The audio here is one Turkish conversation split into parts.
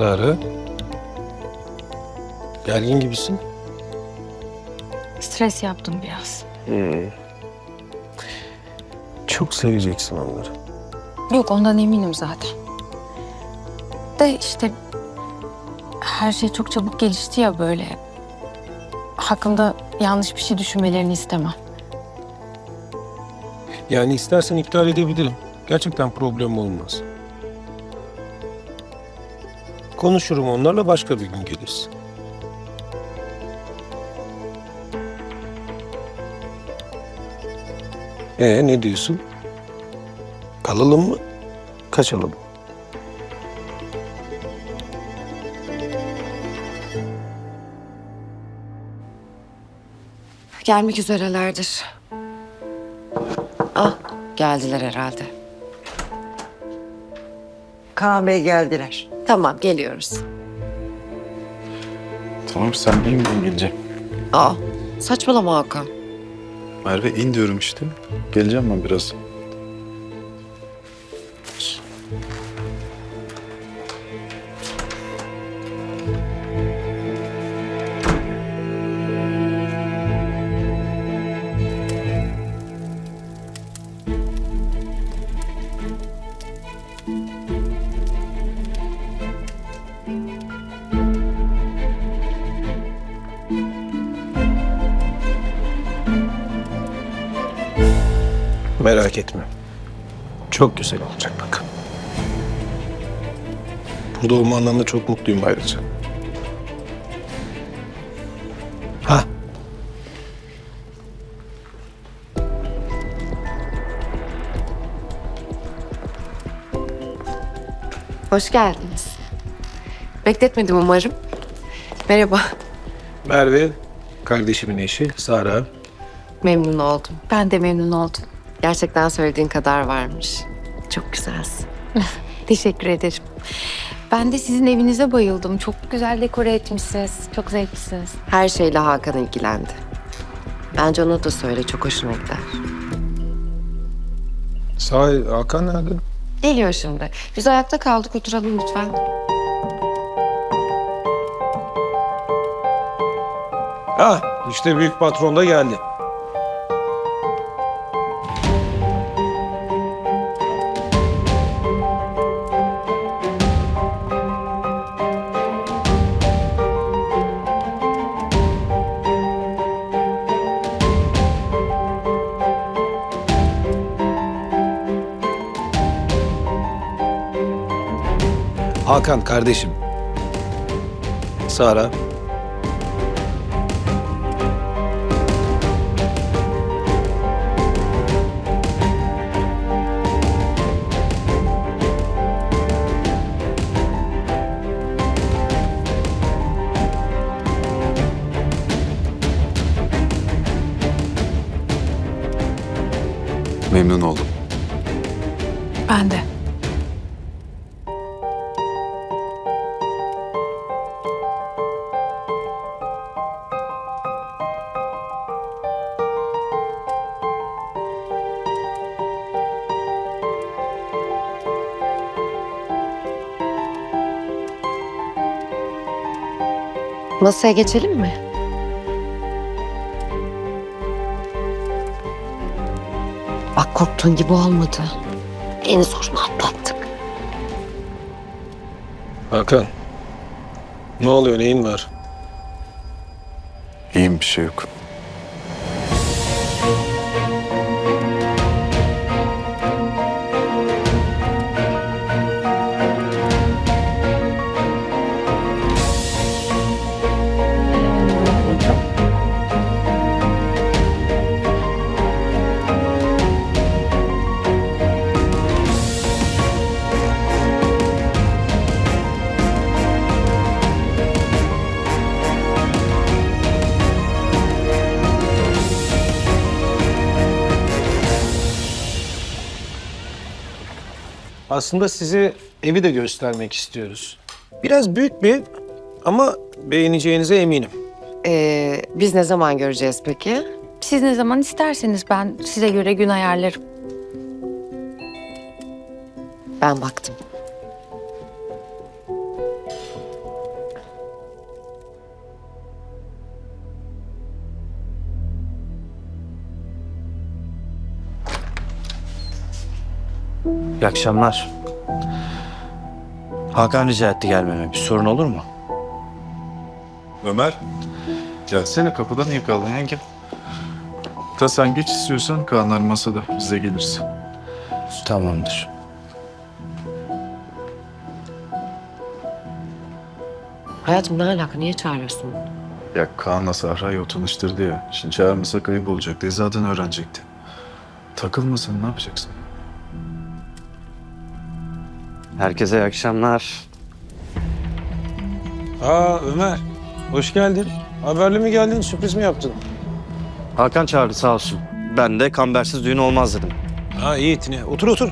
Sara. Gergin gibisin. Stres yaptım biraz. Çok seveceksin onları. Yok ondan eminim zaten. De işte her şey çok çabuk gelişti ya böyle. Hakkımda yanlış bir şey düşünmelerini istemem. Yani istersen iptal edebilirim. Gerçekten problem olmaz. Konuşurum onlarla başka bir gün gelirsin. Ee ne diyorsun? Kalalım mı? Kaçalım mı? Gelmek üzerelerdir. Ah, geldiler herhalde. Kaan Bey geldiler. Tamam, geliyoruz. Tamam sen in ben geleceğim. Aa, saçmalama Hakan. Merve in diyorum işte. Geleceğim ben biraz. Merak etme. Çok güzel olacak bak. Burada olmandan da çok mutluyum ayrıca. Ha. Hoş geldiniz. Bekletmedim umarım. Merhaba, Merve, kardeşimin eşi Sara. memnun oldum. Ben de memnun oldum. Gerçekten söylediğin kadar varmış. Çok güzelsin. Teşekkür ederim. Ben de sizin evinize bayıldım. Çok güzel dekore etmişsiniz. Çok zevklisiniz. Her şeyle Hakan ilgilendi. Bence ona da söyle, çok hoşuna gider. Sahi Hakan nerede? Geliyor şimdi. Biz ayakta kaldık, oturalım lütfen. Ha, işte büyük patron da geldi. Hakan kardeşim. Sara. Memnun oldum. Ben de. Masaya geçelim mi? Bak korktuğun gibi olmadı. En zorunu atlattık. Hakan. Ne oluyor neyin var? İyiyim bir şey yok. Aslında size evi de göstermek istiyoruz. Biraz büyük bir ev ama beğeneceğinize eminim. Ee, biz ne zaman göreceğiz peki? Siz ne zaman isterseniz ben size göre gün ayarlarım. Ben baktım. İyi akşamlar. Hakan rica etti gelmeme. Bir sorun olur mu? Ömer. Gelsene kapıdan niye kaldın yenge? Ta sen geç istiyorsan Kaanlar masada. Biz de geliriz. Tamamdır. Hayatım ne alaka? Niye çağırıyorsun? Ya Kaan'la Sahra'yı o tanıştırdı ya. Şimdi çağırmasak ayıp olacak diye zaten öğrenecekti. Takılmasın ne yapacaksın? Herkese iyi akşamlar. Aa Ömer, hoş geldin. Haberli mi geldin, sürpriz mi yaptın? Hakan çağırdı sağ olsun. Ben de kambersiz düğün olmaz dedim. Ha iyi etine. Otur otur.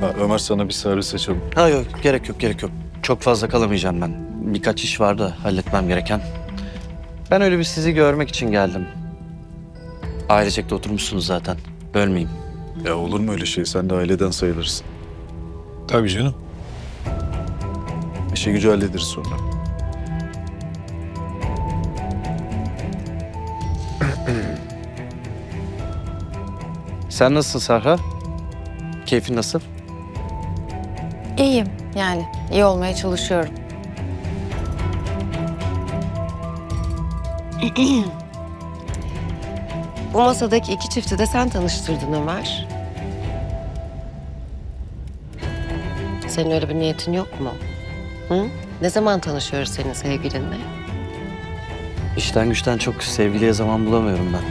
Ha, Ömer sana bir servis açalım. Ha yok gerek yok gerek yok. Çok fazla kalamayacağım ben. Birkaç iş vardı halletmem gereken. Ben öyle bir sizi görmek için geldim. Ailecek de oturmuşsunuz zaten. Bölmeyeyim. Ya olur mu öyle şey? Sen de aileden sayılırsın. Tabii canım. İşi gücü hallederiz sonra. Sen nasılsın Sarha? Keyfin nasıl? İyiyim yani. iyi olmaya çalışıyorum. Bu masadaki iki çifti de sen tanıştırdın Ömer. Senin öyle bir niyetin yok mu? Hı? Ne zaman tanışıyoruz senin sevgilinle? İşten güçten çok sevgiliye zaman bulamıyorum ben.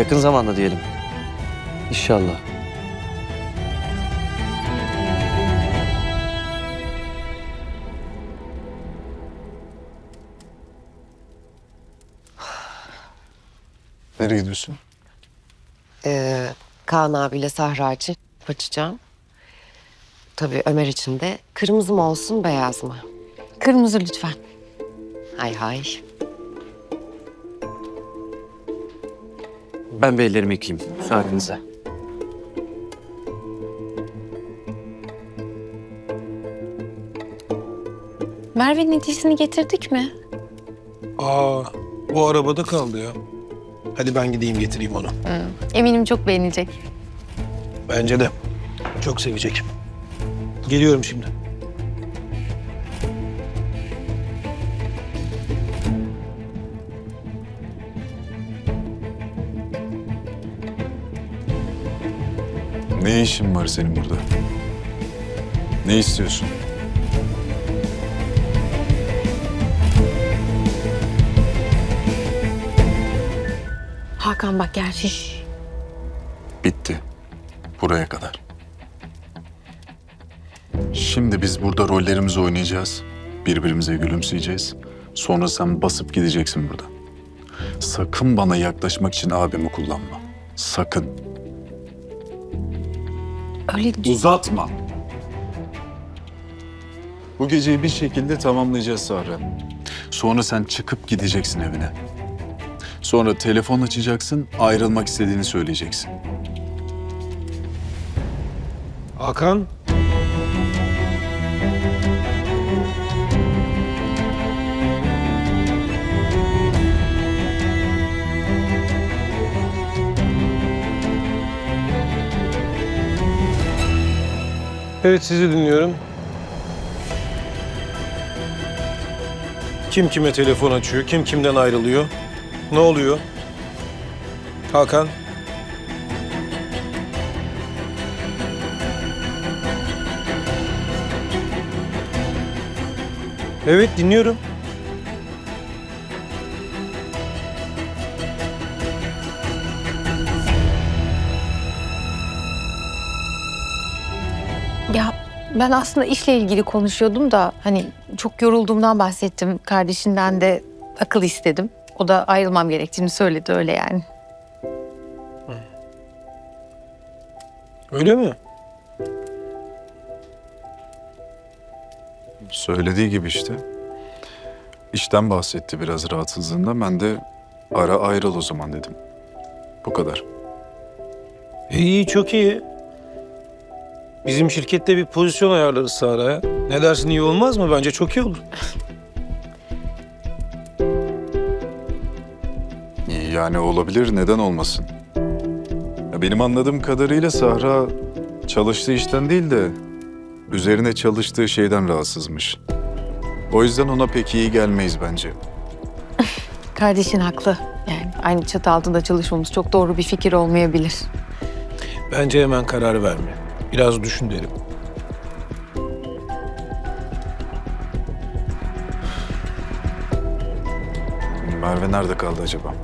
Yakın zamanda diyelim. İnşallah. Nereye gidiyorsun? Ee, Kaan abiyle Sahra için açacağım. Tabii Ömer için de kırmızı mı olsun beyaz mı? Kırmızı lütfen. Hay hay. Ben bir ellerimi yıkayayım. Müsaadenizle. Merve'nin hediyesini getirdik mi? Aa, bu arabada kaldı ya. Hadi ben gideyim getireyim onu. Eminim çok beğenecek. Bence de. Çok sevecek. Geliyorum şimdi. Ne işin var senin burada? Ne istiyorsun? Hakan bak gerçek. Bitti. Buraya kadar. Şimdi biz burada rollerimizi oynayacağız. Birbirimize gülümseyeceğiz. Sonra sen basıp gideceksin burada. Sakın bana yaklaşmak için abimi kullanma. Sakın. Öyle Uzatma. Bu geceyi bir şekilde tamamlayacağız Sahra. Sonra sen çıkıp gideceksin evine. Sonra telefon açacaksın, ayrılmak istediğini söyleyeceksin. Hakan. Evet sizi dinliyorum. Kim kime telefon açıyor, kim kimden ayrılıyor? Ne oluyor? Hakan. Evet dinliyorum. Ya ben aslında işle ilgili konuşuyordum da hani çok yorulduğumdan bahsettim. Kardeşinden de akıl istedim. O da ayrılmam gerektiğini söyledi öyle yani. Öyle mi? Söylediği gibi işte. İşten bahsetti biraz rahatsızlığında. Ben de ara ayrıl o zaman dedim. Bu kadar. İyi çok iyi. Bizim şirkette bir pozisyon ayarlarız Sahra'ya. Ne dersin iyi olmaz mı? Bence çok iyi olur. Yani olabilir, neden olmasın? Ya benim anladığım kadarıyla Sahra çalıştığı işten değil de üzerine çalıştığı şeyden rahatsızmış. O yüzden ona pek iyi gelmeyiz bence. Kardeşin haklı. Yani aynı çatı altında çalışmamız çok doğru bir fikir olmayabilir. Bence hemen karar verme. Biraz düşün derim. Merve nerede kaldı acaba?